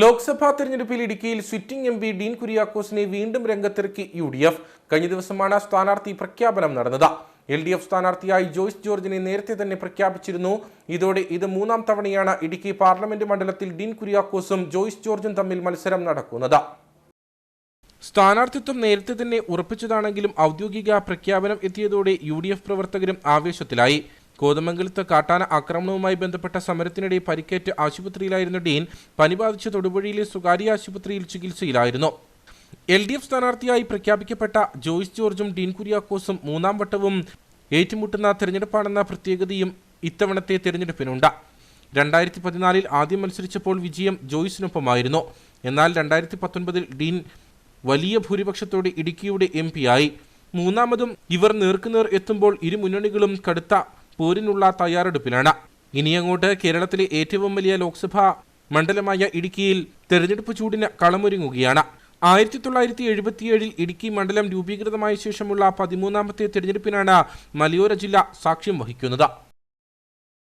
ലോക്സഭാ തെരഞ്ഞെടുപ്പിൽ ഇടുക്കിയിൽ sitting M P Dean കുര്യാക്കോസിനെ വീണ്ടും രംഗത്തിറക്കി യു ഡി എഫ്. കഴിഞ്ഞ ദിവസമാണ് സ്ഥാനാർത്ഥി പ്രഖ്യാപനം നടന്നത്. എൽ ഡി എഫ് സ്ഥാനാർത്ഥിയായി ജോയ്സ് ജോർജിനെ നേരത്തെ തന്നെ പ്രഖ്യാപിച്ചിരുന്നു. ഇതോടെ ഇത് മൂന്നാം തവണയാണ് ഇടുക്കി പാർലമെന്റ് മണ്ഡലത്തിൽ ഡീൻ കുര്യാക്കോസും ജോയ്സ് ജോർജും തമ്മിൽ മത്സരം നടക്കുന്നത്. സ്ഥാനാർത്ഥിത്വം നേരത്തെ തന്നെ ഉറപ്പിച്ചതാണെങ്കിലും ഔദ്യോഗിക പ്രഖ്യാപനം എത്തിയതോടെ യു പ്രവർത്തകരും ആവേശത്തിലായി. കോതമംഗലത്ത് കാട്ടാന ആക്രമണവുമായി ബന്ധപ്പെട്ട സമരത്തിനിടെ പരിക്കേറ്റ് ആശുപത്രിയിലായിരുന്ന ഡീൻ പനി ബാധിച്ച തൊടുപുഴയിലെ സ്വകാര്യ ആശുപത്രിയിൽ ചികിത്സയിലായിരുന്നു. എൽ ഡി എഫ് സ്ഥാനാർത്ഥിയായി പ്രഖ്യാപിക്കപ്പെട്ട ജോയിസ് ജോർജും ഡീൻ കുര്യാക്കോസും മൂന്നാം വട്ടവും ഏറ്റുമുട്ടുന്ന തെരഞ്ഞെടുപ്പാണെന്ന പ്രത്യേകതയും ഇത്തവണത്തെ തെരഞ്ഞെടുപ്പിനുണ്ട്. രണ്ടായിരത്തി പതിനാലിൽ ആദ്യം മത്സരിച്ചപ്പോൾ വിജയം ജോയ്സിനൊപ്പമായിരുന്നു. എന്നാൽ രണ്ടായിരത്തി പത്തൊൻപതിൽ ഡീൻ വലിയ ഭൂരിപക്ഷത്തോടെ ഇടുക്കിയുടെ എം ആയി. മൂന്നാമതും ഇവർ നേർക്കുനേർ എത്തുമ്പോൾ ഇരു മുന്നണികളും കടുത്ത പോരിനുള്ള തയ്യാറെടുപ്പിലാണ്. ഇനിയങ്ങോട്ട് കേരളത്തിലെ ഏറ്റവും വലിയ ലോക്സഭാ മണ്ഡലമായ ഇടുക്കിയിൽ തെരഞ്ഞെടുപ്പ് ചൂടിന് കളമൊരുങ്ങുകയാണ്. ആയിരത്തി തൊള്ളായിരത്തി എഴുപത്തിയേഴിൽ ഇടുക്കി മണ്ഡലം രൂപീകൃതമായ ശേഷമുള്ള പതിമൂന്നാമത്തെ തെരഞ്ഞെടുപ്പിനാണ് മലയോര ജില്ല സാക്ഷ്യം വഹിക്കുന്നത്.